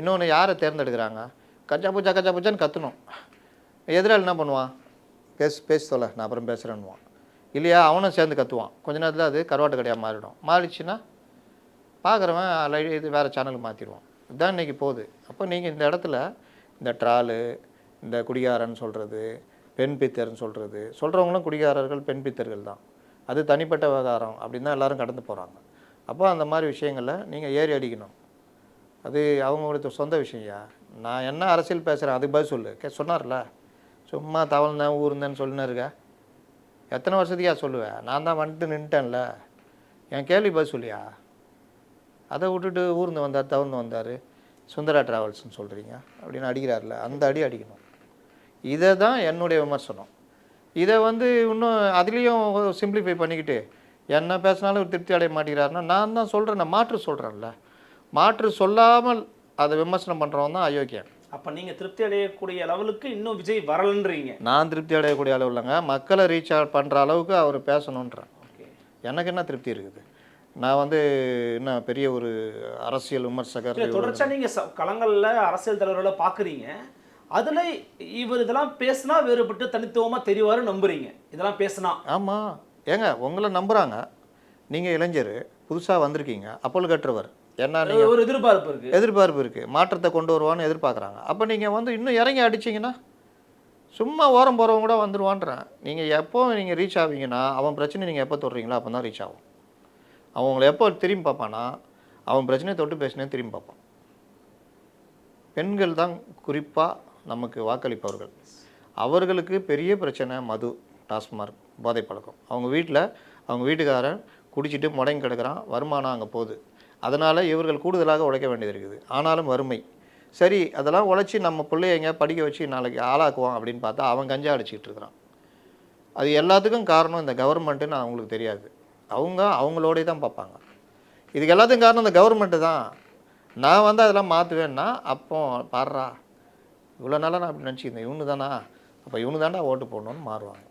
இன்னொன்று யாரை தேர்ந்தெடுக்கிறாங்க? கச்சா பூச்சா கச்சா பூச்சான்னு கத்தணும். எதிராளி என்ன பண்ணுவான்? பேசு பேச சொல்ல நான் அப்புறம் பேசுகிறேன்னுவான் இல்லையா அவனும் சேர்ந்து கத்துவான். கொஞ்ச நேரத்தில் அது கருவாட்டு கடையாக மாறிடும். மாறிடுச்சுன்னா பார்க்குறவன் லை இது வேறு சேனலுக்கு மாற்றிடுவான் இதுதான் இன்றைக்கி போகுது. அப்போ நீங்கள் இந்த இடத்துல இந்த ட்ராலு இந்த குடிகாரன் சொல்கிறது பெண் பித்தர்னு சொல்கிறது சொல்கிறவங்களும் குடிகாரர்கள் பெண் பித்தர்கள் தான். அது தனிப்பட்ட விவகாரம் அப்படின்னு தான் எல்லோரும் கடந்து போகிறாங்க அப்போ அந்த மாதிரி விஷயங்களில் நீங்கள் ஏறி அடிக்கணும். அது அவங்களுடைய சொந்த விஷயம்யா நான் என்ன அரசியல் பேசுகிறேன் அதுக்கு பதில் சொல்லு. கே சொன்னார்ல. சும்மா தவழ்ந்தேன் ஊர்ந்தேன்னு சொல்லின்னு இருக்க எத்தனை வருஷத்துக்கா சொல்லுவேன் நான் தான் வந்துட்டு நின்ட்டேன்ல. என் கேள்வி பதில் சொல்லியா? அதை விட்டுட்டு ஊர்ந்து வந்தார் தவழ்ந்து வந்தார். சுந்தரா ட்ராவல்ஸ்னு சொல்கிறீங்க அப்படின்னு அடிக்கிறார்ல. அந்த அடி அடிக்கணும். இதை தான் என்னுடைய விமர்சனம். இதை வந்து இன்னும் அதுலேயும் சிம்பிளிஃபை பண்ணிக்கிட்டு என்ன பேசினாலும் திருப்தி அடைய மாட்டேங்கிறாருன்னா நான் தான் சொல்கிறேன் நான் மாற்று சொல்கிறேன்ல மாற்று சொல்லாமல் அதை விமர்சனம் பண்ணுறவன் தான் அயோக்கியன். அப்ப நீங்க திருப்தி அடையக்கூடிய லெவலுக்கு இன்னும் விஜய் வரலன்றீங்க. நான் திருப்தி அடையக்கூடிய அளவு இல்லைங்க. மக்களை ரீச் பண்ணுற அளவுக்கு அவர் பேசணுன்றேன் எனக்கு என்ன திருப்தி இருக்குது? நான் வந்து என்ன பெரிய ஒரு அரசியல் விமர்சகர் இல்ல தொடர்ச்சியா நீங்க ச- களங்கள்ல அரசியல் தலைவர்களை பாக்குறீங்க. அதுல இவர் இதெல்லாம் பேசினா வேறுபட்டு தனித்துவமா தெரிவாரு நம்புறீங்க. இதெல்லாம் பேசினா. ஆமாம் ஏங்க உங்களை நம்புகிறாங்க நீங்கள் இளைஞர் புதுசாக வந்திருக்கீங்க அப்போல் கட்டுறவர். என்ன நீங்கள் ஒரு எதிர்பார்ப்பு இருக்கு. எதிர்பார்ப்பு இருக்குது மாற்றத்தை கொண்டு வருவான்னு எதிர்பார்க்குறாங்க. அப்போ நீங்கள் வந்து இன்னும் இறங்கி அடிச்சீங்கன்னா சும்மா ஓரம் போகிறவங்க கூட வந்துடுவான்றேன் நீங்கள் எப்போ நீங்கள் ரீச் ஆவீங்கன்னா அவன் பிரச்சனை நீங்கள் எப்போ தொடுறீங்களோ அப்போ தான் ரீச் ஆகும். அவன் உங்களை எப்போ திரும்பி பார்ப்பானா அவன் பிரச்சனையை தொட்டு பேசினே திரும்பி பார்ப்பான். பெண்கள் தான் குறிப்பாக நமக்கு வாக்களிப்பவர்கள். அவர்களுக்கு பெரிய பிரச்சனை மது டாஸ்மார்க் போதை பழக்கம். அவங்க வீட்டில் அவங்க வீட்டுக்காரன் குடிச்சிட்டு முடங்கி கிடக்குறான் வருமானம் அங்கே போகுது. அதனால் இவர்கள் கூடுதலாக உழைக்க வேண்டியது இருக்குது. ஆனாலும் வறுமை. சரி அதெல்லாம் உழைச்சி நம்ம பிள்ளைய எங்கேயா படிக்க வச்சு நாளைக்கு ஆளாக்குவான் அப்படின்னு பார்த்தா அவன் கஞ்சா அடிச்சிட்டு இருக்கிறான். அது எல்லாத்துக்கும் காரணம் இந்த கவர்மெண்ட்டுன்னு அவங்களுக்கு தெரியாது. அவங்க அவங்களோடே தான் பார்ப்பாங்க. இதுக்கு எல்லாத்துக்கும் காரணம் இந்த கவர்மெண்ட்டு தான். நான் வந்து அதெல்லாம் மாற்றுவேன்னா அப்போ பாடுறா. இவ்வளோ நாளாக நான் அப்படி நினச்சிக்கிறேன் இவனு தானா அப்போ இவனு தாண்டா ஓட்டு போடணும்னு மாறுவாங்க.